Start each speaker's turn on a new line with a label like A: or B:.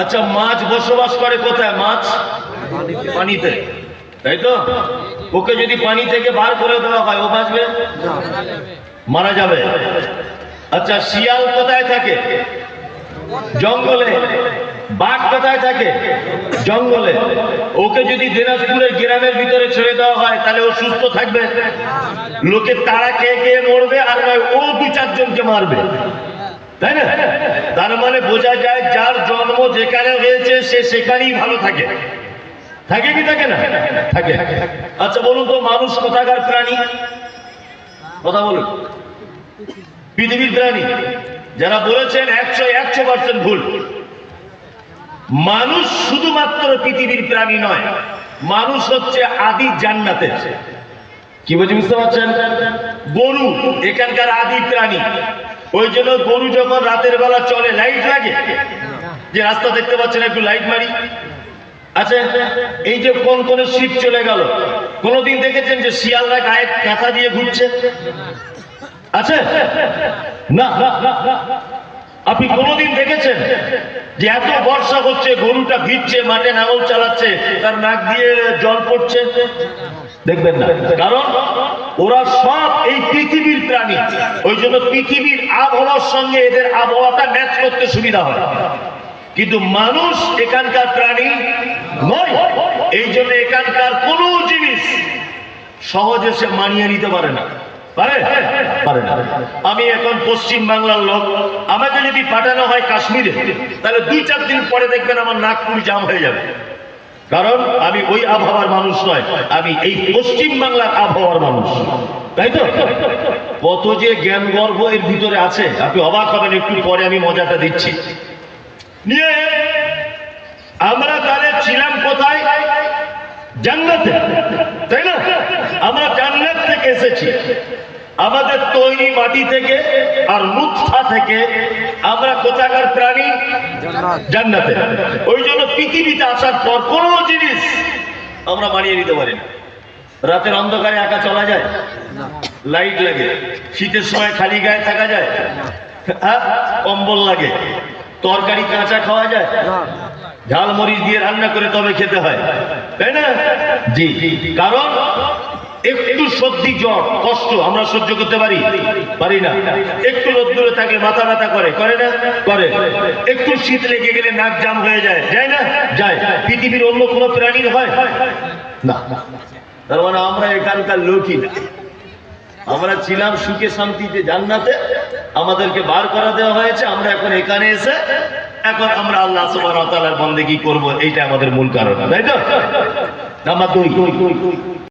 A: আচ্ছা মাছ বসবাস করে কোথায়? মাছ? পানিতে। তাই তো? ওকে যদি পানি থেকে বার করে দেওয়া হয়, ও বাঁচবে? মারা যাবে। আচ্ছা শিয়াল কোথায় থাকে? জঙ্গলে। বাঘ কোথায় থাকে? জঙ্গলে। ওকে যদি দিনাজপুরের গ্রামের ভিতরে ছেড়ে দেওয়া হয়, তাহলে ও সুস্থ থাকবে? লোকে তারা খেয়ে খেয়ে মরবে আর ও দু চারজনকে মারবে। তাই না? তার মানে বোঝা যায় যার জন্ম যেখানে হয়েছে, সে সেখানেই ভালো থাকে। থাকে কি থাকে না? থাকে। আচ্ছা বলুন তো, মানুষ কোথাকার প্রাণী? কথা বলুন। পৃথিবীর প্রাণী। যারা বলেছেন একশো একশো পার্সেন্ট ভুল। মানুষ শুধুমাত্র পৃথিবীর প্রাণী নয়, মানুষ হচ্ছে আদি জান্নাতের। কি বলছি বুঝতে পারছেন? গরু, এখানকার আদি প্রাণী। ওই জন্য গরু যখন রাতের বেলা চলে লাইট লাগে? যে রাস্তা দেখতে পাচ্ছেন, একটু লাইট মারি। আচ্ছা এই যে কোন কোন শীত চলে গেল? কোনদিন দেখেছেন যে শিয়ালরা গায়ে কাঁথা দিয়ে ঘুরছে? আছে না না। আপনি কোনোদিন দেখেছেন যে এত বর্ষা হচ্ছে, গরুটা ভিজছে, মাঠে নাঙল চালাচ্ছে, তার নাক দিয়ে জল পড়ছে? দেখবেন না। কারণ ওরা সব এই পৃথিবীর প্রাণী। ওই জন্য পৃথিবীর আবহাওয়ার সঙ্গে এদের আবহাওয়াটা ম্যাচ করতে সুবিধা হয়। কিন্তু মানুষ এখানকার প্রাণী নয়। এই জন্য এখানকার কোনো জিনিস সহজে সে মানিয়ে নিতে পারে না। পারে? পারে না। আমি এখন পশ্চিম বাংলার লোক। আমাকে যদি পাঠানো হয় কাশ্মীরে, তাহলে দুই চার দিন পরে দেখবেন আমার নাগপুর জাম হয়ে যাবে। কারণ আমি ওই আবহাওয়ার মানুষ নয়, আমি এই পশ্চিম বাংলার আবহাওয়ার মানুষ। তাই তো? কত যে জ্ঞান গর্ভ এর ভিতরে আছে, আপনি অবাক হবেন, একটু পরে আমি মজাটা দিচ্ছি। নিয়ে আমরা তাহলে ছিলাম কোথায়? জান্নাতে। তাই না? আমরা জান্নাত থেকে এসেছি। আমাদের তৈরি মাটি থেকে আর লুৎফা থেকে আমরা কোথাকার প্রাণী জান্নাতে। ওই জন্য পৃথিবীতে আসার পর কোনো জিনিস আমরা মানিয়ে নিতে পারি না। রাতের অন্ধকারে একা চলা যায়? লাইট লাগে। শীতের সময় খালি গায়ে থাকা যায়? হ্যাঁ? কম্বল লাগে। তরকারি কাঁচা খাওয়া যায়? ঝাল মরিচ দিয়ে রান্না করে তবে খেতে হয়। তাই না? জি। কারণ একটু সর্দি জ্বর, কষ্ট, আমরা সহ্য করতে পারি? পারি না। একটু রোদ্দুরে থাকে, মাথা ব্যথা করে করে না? করে। একটু শীত লেগে গেলে নাক জাম হয়ে যায় যায় না? যায়। পৃথিবীর অন্য কোনো প্রাণীর হয়? না। তার মানে আমরা এখানকার লোকই। না আমরা ছিলাম সুখে শান্তিতে, জান্নাতে। আমাদেরকে বার করা দেওয়া হয়েছে, আমরা এখন এখানে এসে এখন আমরা আল্লাহ তাআলার বন্দেগী করব এইটা আমাদের মূল কারণ, তাই তো? নাম্বার দুই।